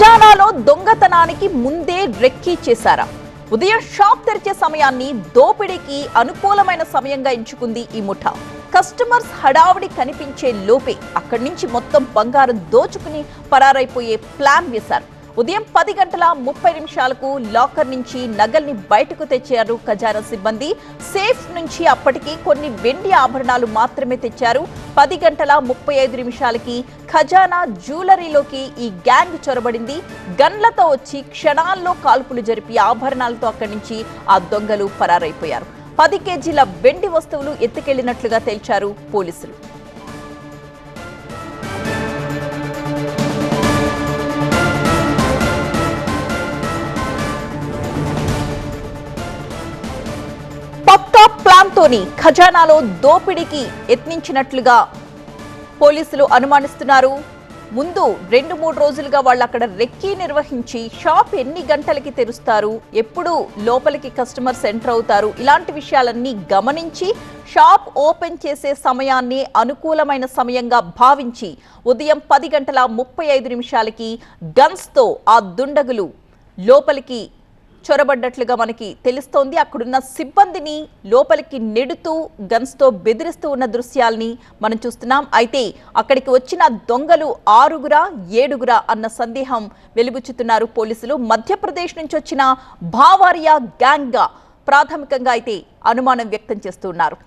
దొంగతనానికి ముందే రెక్కీ చేశారా? ఉదయం షాప్ తెరిచే సమయాన్ని దోపిడీకి అనుకూలమైన సమయంగా ఎంచుకుంది ఈ ముఠా. కస్టమర్స్ హడావుడి కనిపించే లోపే అక్కడి నుంచి మొత్తం బంగారం దోచుకుని పరారైపోయే ప్లాన్ వేశారు. ఉదయం పది గంటల ముప్పై నిమిషాలకు లాకర్ నుంచి నగల్ని బయటకు తెచ్చారు ఖజానా సిబ్బంది. సేఫ్ నుంచి అప్పటికి కొన్ని వెండి ఆభరణాలు మాత్రమే తెచ్చారు. పది గంటల ముప్పై ఐదు నిమిషాలకి ఖజానా జ్యువెలరీలోకి ఈ గ్యాంగ్ చొరబడింది. గన్లతో వచ్చి క్షణాల్లో కాల్పులు జరిపి ఆభరణాలతో అక్కడి నుంచి ఆ దొంగలు పరారైపోయారు. పది కేజీల వెండి వస్తువులు ఎత్తుకెళ్ళినట్లుగా తేల్చారు పోలీసులు. ప్లాన్ తోని ఖజానాలో దోపిడీకి యత్నించినట్లుగా పోలీసులు అనుమానిస్తున్నారు. ముందు రెండు మూడు రోజులుగా వాళ్ళు అక్కడ రెక్కీ నిర్వహించి షాప్ ఎన్ని గంటలకి తెరుస్తారు ఎప్పుడు లోపలికి కస్టమర్స్ ఎంటర్ అవుతారు ఇలాంటి విషయాలన్నీ గమనించి షాప్ ఓపెన్ చేసే సమయాన్ని అనుకూలమైన సమయంగా భావించి ఉదయం పది గంటల ముప్పై ఐదు నిమిషాలకి గన్స్తో ఆ దుండగులు లోపలికి చొరబడ్డట్లుగా మనకి తెలుస్తోంది. అక్కడున్న సిబ్బందిని లోపలికి నెడుతూ గన్స్తో బెదిరిస్తూ ఉన్న దృశ్యాల్ని మనం చూస్తున్నాం. అయితే అక్కడికి వచ్చిన దొంగలు ఆరుగురా ఏడుగురా అన్న సందేహం వెలుగుచుతున్నారు పోలీసులు. మధ్యప్రదేశ్ నుంచి వచ్చిన భావారియా గ్యాంగ్గా ప్రాథమికంగా అయితే అనుమానం వ్యక్తం చేస్తున్నారు.